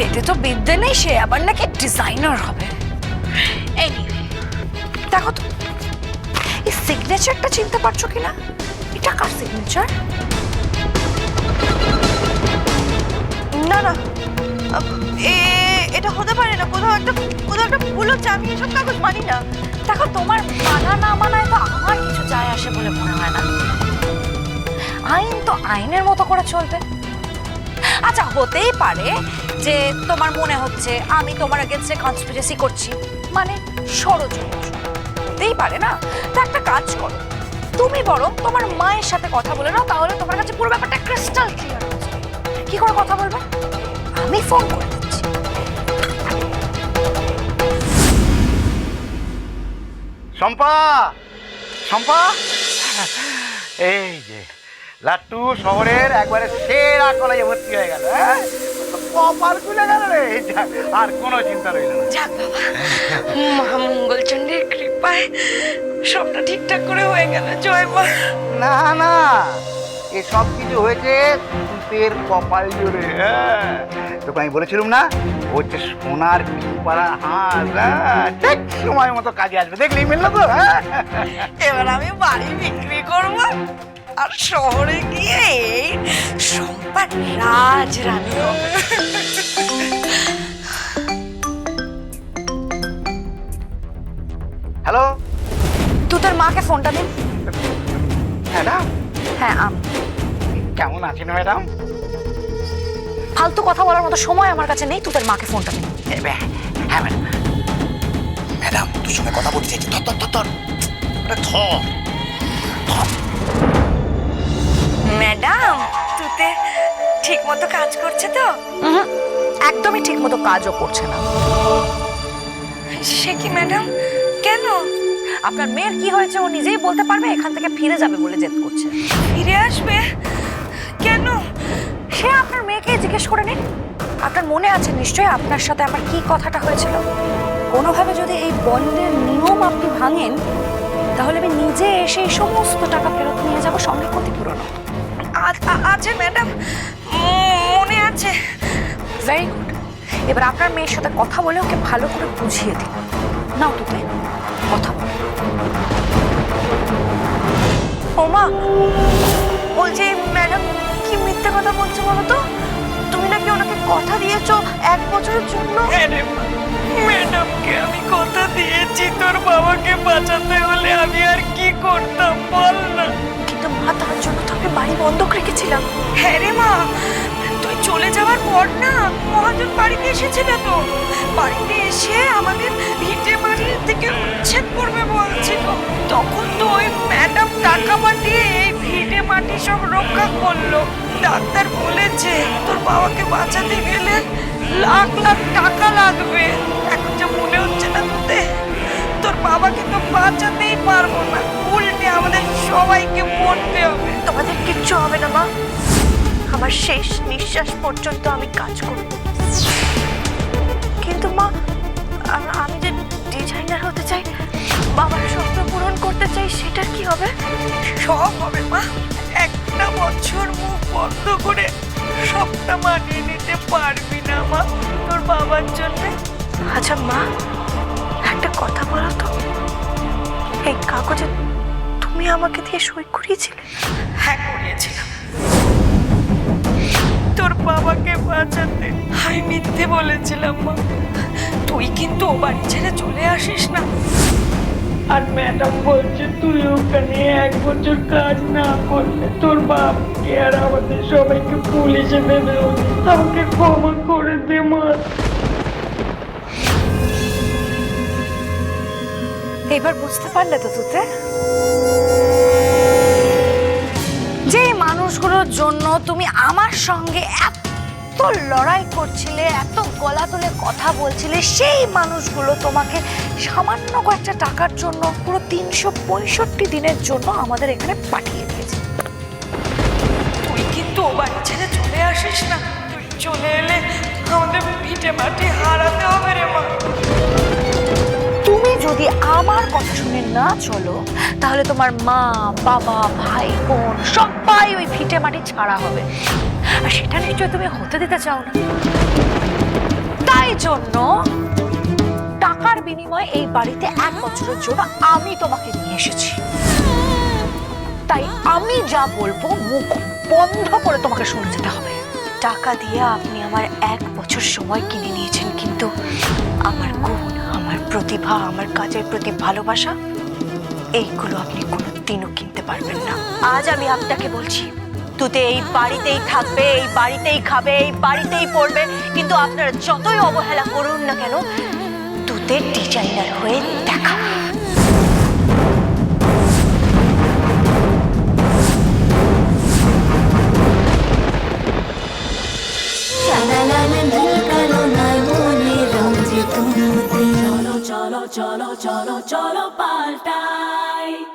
পেটে তো বিদ্যে নেই, সে আবার নাকি ডিজাইনার হবে। দেখো তো, এই সিগনেচারটা চিনতে পারছ কিনা এটা কার সিগনেচার না না এটা হতে পারে না, কোথাও একটা কোথাও একটা ভুল হচ্ছে, আমি এসব কাগজ মানি না। দেখো, তোমার মানা না মানায় তো আমার কিছু যায় আসে বলে মনে হয় না। আইন তো আইনের মতো করে চলবে। আচ্ছা হতেই পারে যে তোমার মনে হচ্ছে আমি তোমার এগেনস্টে কনস্পিরেসি করছি। মানে ষড়যন্ত্র। হতেই পারে না? তো একটা কাজ করো। তুমি বরং তোমার মায়ের সাথে কথা বলে নাও, তাহলে তোমার কাছে পুরো ব্যাপারটা ক্রিস্টাল ক্লিয়ার কি করে কথা বলবে? আমি ফোন করে দিচ্ছি। শম্পা! শম্পা! এই যে। লাট্টু শহরের একবারে সেরা কলেজে ভর্তি হয়ে গেল হ্যাঁ? কপাল খুলে গেল রে আর কোনো চিন্তা রইল না। যাক বাবা মা মঙ্গলচণ্ডীর কৃপায় সবটা ঠিকঠাক করে হয়ে গেল জয় মা। না না এ সব কিছু হয়েছে সুপের কপাল জুড়ে হ্যাঁ? তোকে আমি বলেছিলাম না হচ্ছে সোনার পিপাড়া হাঁস হ্যাঁ? ঠিক সময় মতো কাজে আসবে দেখলি মিললো তো এবার আমি বাড়ি বিক্রি করব। আর শহরে গিয়ে সম্পার রাজ রানী হব। হ্যালো? তুই তোর মাকে ফোনটা দিন ম্যাডাম? হ্যাঁ আমি। কেমন আছেন ম্যাডাম? ফালতু কথা বলার মতো সময় আমার কাছে নেই তুই তোর মাকে ফোনটা দিন হ্যাঁ ম্যাডাম। ম্যাডাম তোর সঙ্গে কথা বলতে চাইছি। ধর ধর ধর ধর। ধর। ম্যাডাম তুতে ঠিক মতো কাজ করছে তো? একদমই ঠিক মতো কাজও করছে না। সে কি ম্যাডাম? কেন? আপনার মেয়ের কি হয়েছে ও নিজেই বলতে পারবে এখান থেকে ফিরে যাবে বলে জেদ করছে। ফিরে আসবে? কেন? সে আপনার মেয়েকে জিজ্ঞেস করে নিন আপনার মনে আছে নিশ্চয়ই আপনার সাথে আমার কি কথাটা হয়েছিল? কোনোভাবে যদি এই বন্ডের নিয়ম আপনি ভাঙেন তাহলে আমি নিজে এসে এই সমস্ত টাকা ফেরত নিয়ে যাব সঙ্গে ক্ষতিপূরণ আছে, ম্যাডাম। মনে আছে। ভেরি গুড এবার আপনার মেয়ের সাথে কথা বলে ওকে ভালো করে বুঝিয়ে দিন। নাও তুতে কথা বল। ওমা বলছি, ম্যাডাম, কি মিথ্যে কথা বলছো বলো তো? তুমি নাকি ওনাকে কথা দিয়েছ এক বছরের জন্য? ম্যাডামকে আমি কথা দিয়েছি, তোর বাবাকে বাঁচাতে হলে আমি আর কি করতাম? বন্ধক রেখেছিলাম। হ্যাঁ রে মা, তুই চলে যাওয়ার পর না মহাজন বাড়িতে এসেছিল তো। বাড়িতে এসে আমাদের ভিটে বাড়ির থেকে উচ্ছেদ করবে বলছিল। তখন তো ওই ম্যাডাম টাকা পাঠিয়ে এই ভিটে মাটি সব রক্ষা করল। ডাক্তার বলেছে তোর বাবাকে বাঁচাতে গেলে লাখ লাখ টাকা লাগবে। এখন যে মনে হচ্ছে না তোতে, তোর বাবাকে তো বাঁচাতেই পারব না। উল্টে আমাদের সবাইকে মরতে হবে। তোমাদের কিচ্ছু হবে না মা। আমার শেষ নিঃশ্বাস পর্যন্ত আমি কাজ করব। কিন্তু মা আমি যে ডিজাইনার হতে চাই বাবার স্বপ্ন পূরণ করতে চাই সেটার কি হবে? সব হবে মা। একটা বছর মুখ বন্ধ করে সবটা মানিয়ে নিতে পারবি না মা তোর বাবার জন্য। আচ্ছা মা একটা কথা বলো তো। এই কাগজে তুমি আমাকে দিয়ে সই করিয়েছিলে? হ্যাঁ করিয়েছিলাম। তোর বাবাকে বাঁচাতে আমি মিথ্যে বলেছিলাম মা। তুই কিন্তু ও বাড়ি ছেড়ে চলে আসিস না। আর ম্যাডাম বলছে তুই ওখানে এক বছর কাজ না করলে তোর বাপকে আর আমাদের সবাইকে পুলিশে দেবে আমাকে ক্ষমা করে দে মা। এবার বুঝতে পারলে তো তুতে। জন্য তুমি আমার সঙ্গে এত লড়াই করছিলে, এত গলা তুলে কথা বলছিলে, সেই মানুষগুলো তোমাকে সামান্য কয়েকটা টাকার জন্য, পুরো তিনশো পঁয়ষট্টি দিনের জন্য আমাদের এখানে পাঠিয়ে দিয়েছে। তুই কিন্তু ও বাড়ি ছেড়ে চলে আসিস না। তুই চলে এলে আমাদের ভিটে মাটি হারাতে যদি আমার কথা শুনে না চলো, তাহলে তোমার মা, বাবা, ভাই, বোন সবাই ওই ভিটে মাটি ছাড়া হবে। আর সেটা নিশ্চয়ই তুমি হতে দিতে চাও না। তাই জন্য টাকার বিনিময়ে এই বাড়িতে এক বছরের জন্য আমি তোমাকে নিয়ে এসেছি। তাই আমি যা বলব মুখ বন্ধ করে তোমাকে শুনে যেতে হবে। টাকা দিয়ে আপনি আমার এক বছর সময় কিনে নিয়েছেন, কিন্তু আমার আমার প্রতিভা, আমার কাজের প্রতি ভালোবাসা, এইগুলো আপনি কোনো দিনও কিনতে পারবেন না। আজ আমি আপনাকে বলছি তুতে এই বাড়িতেই থাকবে, এই বাড়িতেই খাবে, এই বাড়িতেই পড়বে, কিন্তু আপনারা যতই অবহেলা করুন না কেন তুতে ডিজাইনার হয়ে দেখা চলো চলো চলো পাল্টাই।